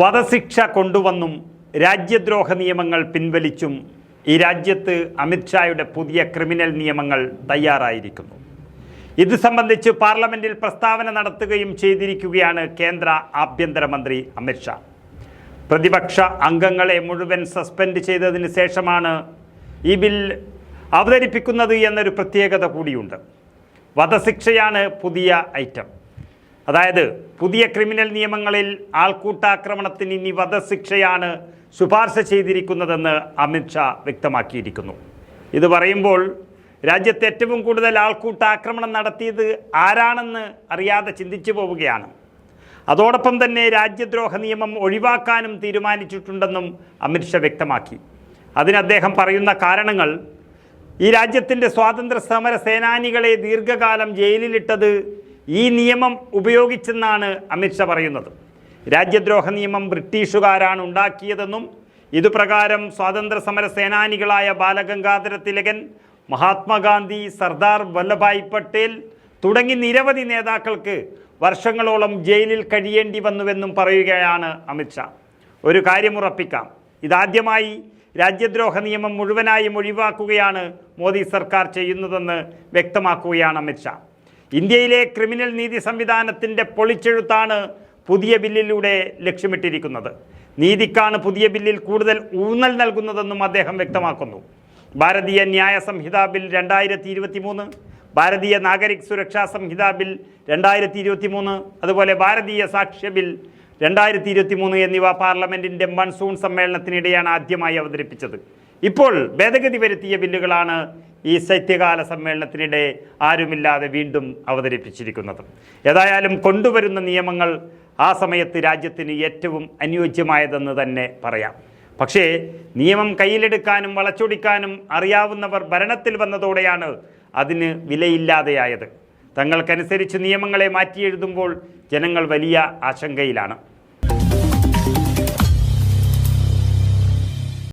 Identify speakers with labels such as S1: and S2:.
S1: വധശിക്ഷ കൊണ്ടുവന്നും രാജ്യദ്രോഹ നിയമങ്ങൾ പിൻവലിച്ചും ഈ രാജ്യത്ത് അമിത്ഷായുടെ പുതിയ ക്രിമിനൽ നിയമങ്ങൾ തയ്യാറായിരിക്കുന്നു. ഇത് സംബന്ധിച്ച് പാർലമെന്റിൽ പ്രസ്താവന നടത്തുകയും ചെയ്തിരിക്കുകയാണ് കേന്ദ്ര ആഭ്യന്തരമന്ത്രി അമിത്ഷാ പ്രതിപക്ഷ അംഗങ്ങളെ മുഴുവൻ സസ്പെൻഡ് ചെയ്തതിന് ശേഷമാണ് ഈ ബിൽ അവതരിപ്പിക്കുന്നത് എന്നൊരു പ്രത്യേകത കൂടിയുണ്ട്. വധശിക്ഷയാണ് പുതിയ ഐറ്റം. അതായത് പുതിയ ക്രിമിനൽ നിയമങ്ങളിൽ ആൾക്കൂട്ടാക്രമണത്തിന് ഇനി വധശിക്ഷയാണ് ശുപാർശ ചെയ്തിരിക്കുന്നതെന്ന് അമിത്ഷാ വ്യക്തമാക്കിയിരിക്കുന്നു. ഇത് പറയുമ്പോൾ രാജ്യത്ത് ഏറ്റവും കൂടുതൽ ആൾക്കൂട്ടാക്രമണം നടത്തിയത് ആരാണെന്ന് അറിയാതെ ചിന്തിച്ചു പോവുകയാണ്. അതോടൊപ്പം തന്നെ രാജ്യദ്രോഹ നിയമം ഒഴിവാക്കാനും തീരുമാനിച്ചിട്ടുണ്ടെന്നും അമിത്ഷാ വ്യക്തമാക്കി. അതിന് അദ്ദേഹം പറയുന്ന കാരണങ്ങൾ ഈ രാജ്യത്തിന്റെ സ്വാതന്ത്ര്യ സമര സേനാനികളെ ദീർഘകാലം ജയിലിലിട്ടത് ഈ നിയമം ഉപയോഗിച്ചെന്നാണ് അമിത്ഷാ പറയുന്നത്. രാജ്യദ്രോഹ നിയമം ബ്രിട്ടീഷുകാരാണ് ഉണ്ടാക്കിയതെന്നും ഇതുപ്രകാരം സ്വാതന്ത്ര്യ സമര സേനാനികളായ ബാലഗംഗാധര തിലകൻ മഹാത്മാഗാന്ധി സർദാർ വല്ലഭായ് പട്ടേൽ തുടങ്ങി നിരവധി നേതാക്കൾക്ക് വർഷങ്ങളോളം ജയിലിൽ കഴിയേണ്ടി വന്നുവെന്നും പറയുകയാണ് അമിത്ഷാ ഒരു കാര്യം ഉറപ്പിക്കാം. ഇതാദ്യമായി രാജ്യദ്രോഹ നിയമം മുഴുവനായും ഒഴിവാക്കുകയാണ് മോദി സർക്കാർ ചെയ്യുന്നതെന്ന് വ്യക്തമാക്കുകയാണ് അമിത്ഷാ ഇന്ത്യയിലെ ക്രിമിനൽ നീതി സംവിധാനത്തിന്റെ പൊളിച്ചെഴുത്താണ് പുതിയ ബില്ലിലൂടെ ലക്ഷ്യമിട്ടിരിക്കുന്നത്. നീതിക്കാണ് പുതിയ ബില്ലിൽ കൂടുതൽ ഊന്നൽ നൽകുന്നതെന്നും അദ്ദേഹം വ്യക്തമാക്കുന്നു. ഭാരതീയ ന്യായ സംഹിതാ ബിൽ രണ്ടായിരത്തി ഇരുപത്തി മൂന്ന് ഭാരതീയ നാഗരിക് സുരക്ഷാ സംഹിതാ ബിൽ രണ്ടായിരത്തി ഇരുപത്തി മൂന്ന് അതുപോലെ ഭാരതീയ സാക്ഷ്യ ബിൽ രണ്ടായിരത്തി ഇരുപത്തി മൂന്ന് എന്നിവ പാർലമെന്റിന്റെ മൺസൂൺ സമ്മേളനത്തിനിടെയാണ് ആദ്യമായി അവതരിപ്പിച്ചത്. ഇപ്പോൾ ഭേദഗതി വരുത്തിയ ബില്ലുകളാണ് ഈ ശൈത്യകാല സമ്മേളനത്തിനിടെ ആരുമില്ലാതെ വീണ്ടും അവതരിപ്പിച്ചിരിക്കുന്നത്. ഏതായാലും കൊണ്ടുവരുന്ന നിയമങ്ങൾ ആ സമയത്ത് രാജ്യത്തിന് ഏറ്റവും അനുയോജ്യമായതെന്ന് തന്നെ പറയാം. പക്ഷേ നിയമം കയ്യിലെടുക്കാനും വളച്ചൊടിക്കാനും അറിയാവുന്നവർ ഭരണത്തിൽ വന്നതോടെയാണ് അതിന് വിലയില്ലാതെയായത്. തങ്ങൾക്കനുസരിച്ച് നിയമങ്ങളെ മാറ്റിയെഴുതുമ്പോൾ ജനങ്ങൾ വലിയ ആശങ്കയിലാണ്.